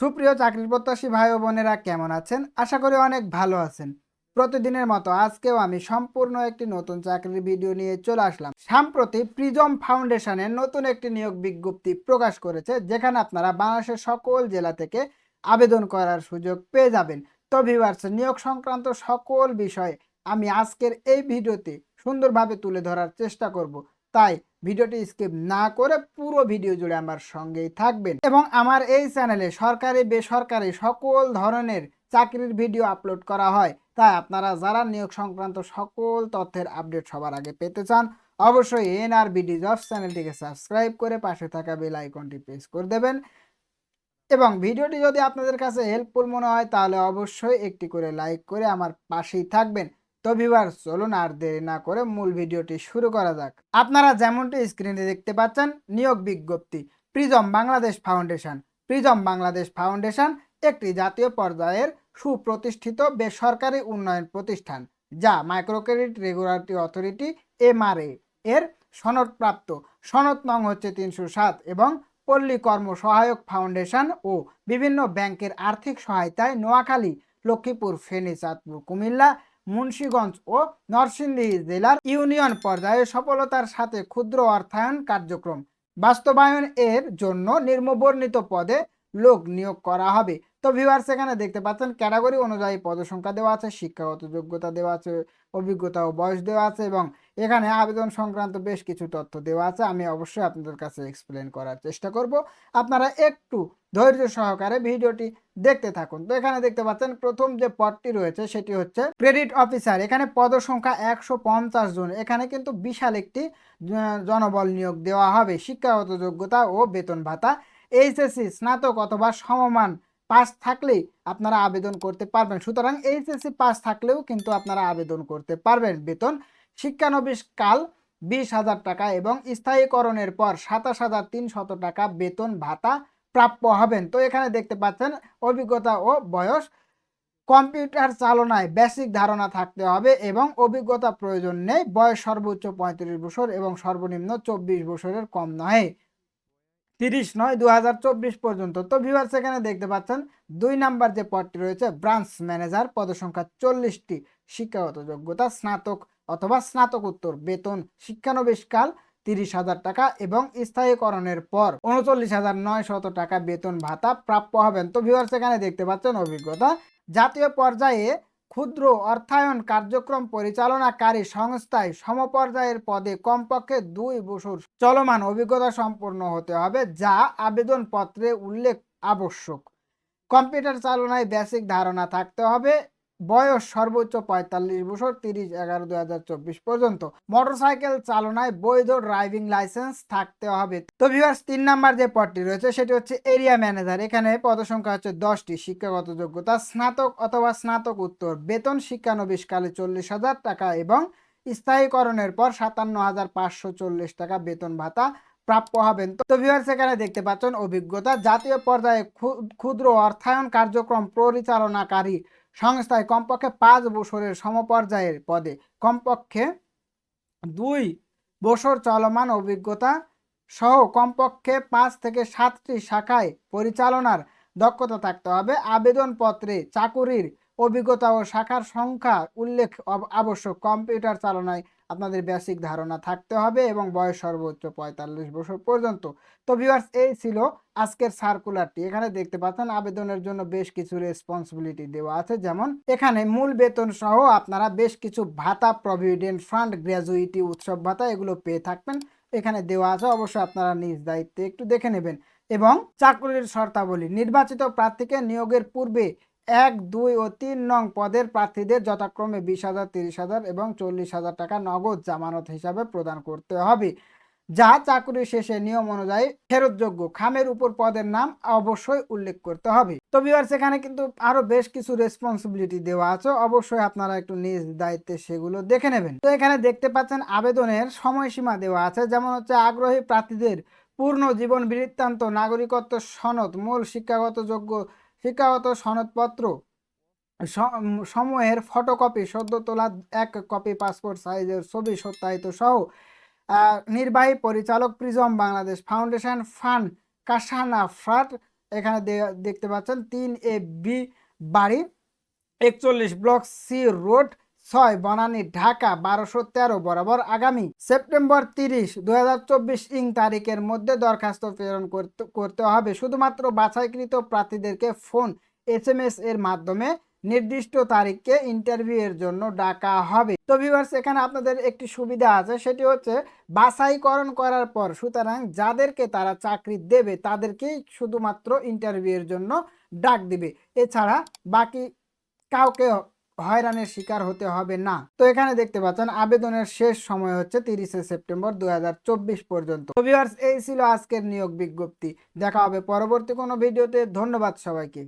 সুপ্রিয় চাকরির প্রত্যাশী ভাই ও বোনেরা কেমন আছেন? আশা করি অনেক ভালো আছেন। প্রতিদিনের মতো আজকেও আমি সম্পূর্ণ একটি নতুন চাকরির ভিডিও নিয়ে চলে আসলাম। সাম্প্রতি প্রিজম ফাউন্ডেশনের নতুন একটি নিয়োগ বিজ্ঞপ্তি প্রকাশ করেছে, যেখানে আপনারা বাংলাদেশের সকল জেলা থেকে আবেদন করার সুযোগ পেয়ে যাবেন। তো ভিউয়ার্স নিয়োগ সংক্রান্ত সকল বিষয়ে আমি আজকের এই ভিডিওতে সুন্দরভাবে তুলে ধরার চেষ্টা করব। তাই ভিডিওটি স্কিপ না করে পুরো ভিডিও জুড়ে আমার সঙ্গেই থাকবেন। এবং আমার এই চ্যানেলে সরকারি, বেসরকারি সকল ধরনের চাকরির ভিডিও আপলোড করা হয়। তাই আপনারা যারা নিয়োগ সংক্রান্ত সকল তথ্যের আপডেট সবার আগে পেতে চান, অবশ্যই এনআর বিডি জবস চ্যানেলটিকে সাবস্ক্রাইব করে পাশে থাকা বেল আইকনটি প্রেস করে দেবেন। এবং ভিডিওটি যদি আপনাদের কাছে হেল্পফুল মনে হয়, তাহলে অবশ্যই একটি করে লাইক করে আমার পাশেই থাকবেন। তো ভিউয়ার চলুন আর দেরি না করে মূল ভিডিওটি শুরু করা যাক। আপনারা যেমনটি স্ক্রিনে দেখতে পাচ্ছেন, নিয়োগ বিজ্ঞপ্তি, prism Bangladesh foundation. Prism Bangladesh foundation একটি জাতীয় পর্যায়ের সুপ্রতিষ্ঠিত বেসরকারি উন্নয়ন প্রতিষ্ঠান, যা micro credit regulatory authority, MRA, এর সনদপ্রাপ্ত। সনদ নং হচ্ছে তিনশো সাত এবং পল্লী কর্ম সহায়ক ফাউন্ডেশন ও বিভিন্ন ব্যাংকের আর্থিক সহায়তায় নোয়াখালী, লক্ষ্মীপুর, ফেনী, চাঁদপুর, কুমিল্লা মুন্সীগঞ্জ ও নরসিংদী জেলার ইউনিয়ন পর্যায়ে সফলতার সাথে ক্ষুদ্র অর্থায়ন কার্যক্রম বাস্তবায়ন এর জন্য নির্মবর্ণিত পদে লোক নিয়োগ করা হবে। তো ভিউয়ার্স সেখানে দেখতে পাচ্ছেন ক্যাটাগরি অনুযায়ী পদসংখ্যা দেওয়া আছে, শিক্ষাগত যোগ্যতা দেওয়া আছে, অভিজ্ঞতা ও বয়স দেওয়া আছে এবং এখানে আবেদন সংক্রান্ত বেশ কিছু তথ্য দেওয়া আছে, আমি অবশ্যই আপনাদের কাছে এক্সপ্লেন করার চেষ্টা করব। আপনারা একটু ধৈর্য সহকারে ভিডিওটি দেখতে থাকুন। তো এখানে দেখতে পাচ্ছেন, প্রথম যে পদটি রয়েছে সেটি হচ্ছে ক্রেডিট অফিসার এখানে পদ সংখ্যা একশো পঞ্চাশ জন, এখানে কিন্তু বিশাল একটি জনবল নিয়োগ দেওয়া হবে। শিক্ষাগত যোগ্যতা ও বেতন ভাতা এইচএসসি স্নাতক অথবা সমমান পাস থাকলেই আপনারা আবেদন করতে পারবেন। সুতরাং এইচএসসি পাস থাকলেও কিন্তু আপনারা আবেদন করতে পারবেন। বেতন শিক্ষানবিশ কাল বিশ হাজার টাকা এবং স্থায়ীকরণের পর সাতাশ হাজার তিনশত টাকা বেতন ভাতা প্রাপ্য হবেন। তো এখানে দেখতে পাচ্ছেন, অভিজ্ঞতা ও বয়স। কম্পিউটার চালনায় বেসিক ধারণা থাকতে হবে এবং অভিজ্ঞতা প্রয়োজন নেই। বয়স সর্বোচ্চ পঁয়ত্রিশ বছর এবং সর্বনিম্ন চব্বিশ বছরের কম নয়। তিরিশ নয় দু পর্যন্ত। তো ভিউয়ার্স এখানে দেখতে পাচ্ছেন, দুই নাম্বার যে পদটি রয়েছে ব্রাঞ্চ ম্যানেজার পদসংখ্যা চল্লিশটি। শিক্ষাগত যোগ্যতা স্নাতক অথবা স্নাতকোত্তর, বেতন শিক্ষানবিশ কাল তিরিশ হাজার টাকা এবং স্থায়ীকরণের পর উনচল্লিশ হাজার নয় শত টাকা বেতন ভাতা প্রাপ্য হবেন। তো ভিউয়ার্স এখানে দেখতে পাচ্ছেন অভিজ্ঞতা। জাতীয় পর্যায়ে ক্ষুদ্র অর্থায়ন কার্যক্রম পরিচালনাকারী সংস্থায় সমপর্যায়ের পদে কমপক্ষে দুই বছর চলমান অভিজ্ঞতা সম্পন্ন হতে হবে, যা আবেদনপত্রে উল্লেখ আবশ্যক। কম্পিউটার চালনায় বেসিক ধারণা থাকতে হবে। বয়স সর্বোচ্চ পঁয়তাল্লিশ বছর, তিরিশ এগারো দুই হাজার চব্বিশ পর্যন্ত। মোটরসাইকেল চালনায় বৈধ ড্রাইভিং লাইসেন্স থাকতে হবে। তো ভিউয়ার্স তিন নাম্বার যে পদটি রয়েছে, সেটি হচ্ছে এরিয়া ম্যানেজার এখানে পদসংখ্যা হচ্ছে দশটি। শিক্ষাগত যোগ্যতা, স্নাতক অথবা স্নাতক উত্তর। বেতন শিক্ষানবিশ কালে চল্লিশ হাজার টাকা এবং স্থায়ীকরণের পর সাতান্ন হাজার পাঁচশো চল্লিশ টাকা বেতন ভাতা প্রাপ্য হবেন। তো ভিউয়ার্স এখানে দেখতে পাচ্ছেন অভিজ্ঞতা। জাতীয় পর্যায়ে ক্ষু- ক্ষুদ্র অর্থায়ন কার্যক্রম পরিচালনাকারী সংস্থায় কমপক্ষে পাঁচ বছরের সমপর্যায়ের পদে কমপক্ষে দুই বছর চলমান অভিজ্ঞতা সহ কমপক্ষে পাঁচ থেকে সাতটি শাখায় পরিচালনার দক্ষতা থাকতে হবে। আবেদনপত্রে চাকুরির অভিজ্ঞতা ও শাখার সংখ্যা উল্লেখ আবশ্যক। কম্পিউটার চালনায় আপনাদের বেসিক ধারণা থাকতে হবে এবং বয়স সর্বোচ্চ পঁয়তাল্লিশ বছর পর্যন্ত। তো ভিউয়ার্স এই ছিল আজকের সার্কুলারটি এখানে দেখতে পাচ্ছেন আবেদনের জন্য বেশ কিছু রেসপন্সিবিলিটি দেওয়া আছে। যেমন এখানে মূল বেতন সহ আপনারা বেশ কিছু ভাতা প্রভিডেন্ট ফান্ড গ্র্যাজুইটি উৎসব ভাতা এগুলো পেয়ে থাকবেন। এখানে দেওয়া আছে, অবশ্যই আপনারা নিজ দায়িত্বে একটু দেখে নেবেন। এবং চাকরির শর্তাবলী, নির্বাচিত প্রার্থীকে নিয়োগের পূর্বে এক, দুই ও তিন নং পদের প্রার্থীদের যথাক্রমে বিশ হাজার, তিরিশ হাজার এবং চল্লিশ হাজার টাকা নগদ জামানত হিসাবে প্রদান করতে হবে। যা চাকরি শেষে নিয়ম অনুযায়ী ফেরতযোগ্য খামের উপর পদের নাম অবশ্যই উল্লেখ করতে হবে। তো ভিউয়ার্স এখানে কিন্তু আরও বেশ কিছু রেসপন্সিবিলিটি দেওয়া আছে। অবশ্যই আপনারা একটু নিজ দায়িত্বে সেগুলো দেখে নেবেন। তো এখানে দেখতে পাচ্ছেন আবেদনের সময়সীমা দেওয়া আছে। যেমন হচ্ছে, আগ্রহী প্রার্থীদের পূর্ণ জীবন বৃত্তান্ত, নাগরিকত্ব সনদ, মূল শিক্ষাগত যোগ্য শিক্ষাগত সনদপত্র সমূহের ফটোকপি সদ্য তোলা এক কপি পাসপোর্ট সাইজের ছবি, সত্যায়িত সহ নির্বাহী পরিচালক প্রিজম বাংলাদেশ ফাউন্ডেশন ফান্ড কাসানা ফ্রাট এখানে দেখতে পাচ্ছেন, তিন এ বি বাড়ি, একচল্লিশ ব্লক সি রোড ছয়, বনানী, ঢাকা, বারোশো তেরো, বরাবর আগামী সেপ্টেম্বর তিরিশ দু হাজার চব্বিশ ইং তারিখের মধ্যে দরখাস্ত প্রেরণ করতে হবে। শুধুমাত্র বাছাইকৃত প্রার্থীদেরকে ফোন এস এম এর মাধ্যমে নির্দিষ্ট তারিখকে ইন্টারভিউ এর জন্য ডাকা হবে। তো ভিউয়ার্স, এখানে আপনাদের একটি সুবিধা আছে, সেটি হচ্ছে বাছাইকরণ করার পর সুতরাং যাদেরকে তারা চাকরি দেবে, তাদেরকেই শুধুমাত্র ইন্টারভিউ এর জন্য ডাক দিবে। এছাড়া বাকি কাউকে হয়রানির শিকার হতে হবে না। তো এখানে দেখতে পাচ্ছেন, আবেদনের শেষ সময় হচ্ছে তিরিশে সেপ্টেম্বর দুই হাজার চব্বিশ পর্যন্ত। এই ছিল আজকের নিয়োগ বিজ্ঞপ্তি। দেখা হবে পরবর্তী কোনো ভিডিওতে। ধন্যবাদ সবাইকে।